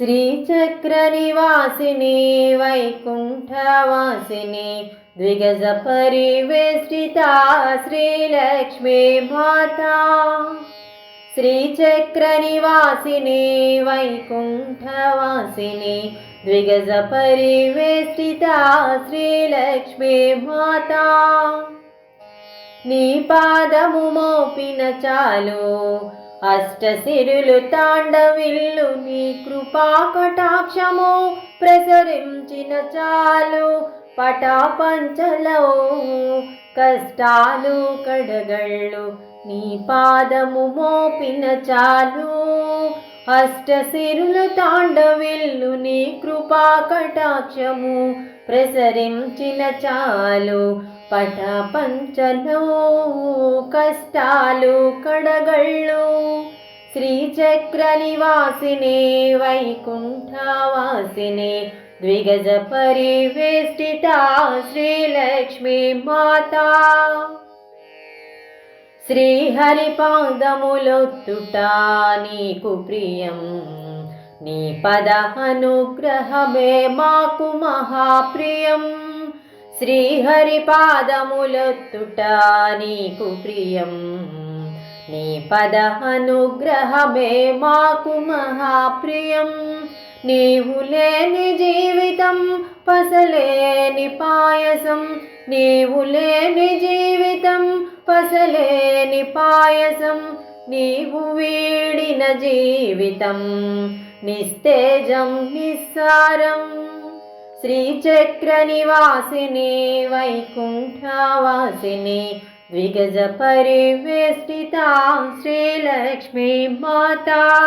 श्रीचक्रनिवासिने वैकुण्ठवासिने द्विगजपरिवेष्टिता श्रीलक्ष्मी माता श्रीचक्रनिवासिने वैकुण्ठवासिने द्विगजपरिवेष्टिता श्रीलक्ष्मी माता नीपादमुमोऽपि न चालो అష్టశిరులు అష్టసిరులు తాండవిల్లు నీ కృపా కటాక్షము ప్రసరించిన చాలు. పటాపంచలో కష్టాలు కడగళ్ళు నీ పాదము మోపిన చాలు. అష్టసిరులు తాండవిల్లు నీ కృపా కటాక్షము. ప్రసరించిన చాలు పట పంచను కష్టాలు కడగళ్ళు. శ్రీచక్ర నివాసినే వైకుంఠవాసినే ద్విగజ పరివేష్టిత శ్రీలక్ష్మీ మాతా. శ్రీహరి పాదములొత్తుట నీకు ప్రియం. నీ పద అనుగ్రహమే మాకు మహాప్రియం. శ్రీహరి పాదములొత్తుట నీకు ప్రియం. నీ పద అనుగ్రహమే మాకు మహాప్రియం. నీవు లేని జీవితం పసలేని పాయసం. నీవు లేని జీవితం పసలేని పాయసం నీవు వీడిన జీవితం నిస్తేజం నిస్సారం. శ్రీచక్ర నివాసిని వైకుంఠవాసిని విగజ పరివేష్టిత శ్రీలక్ష్మీ మాతా.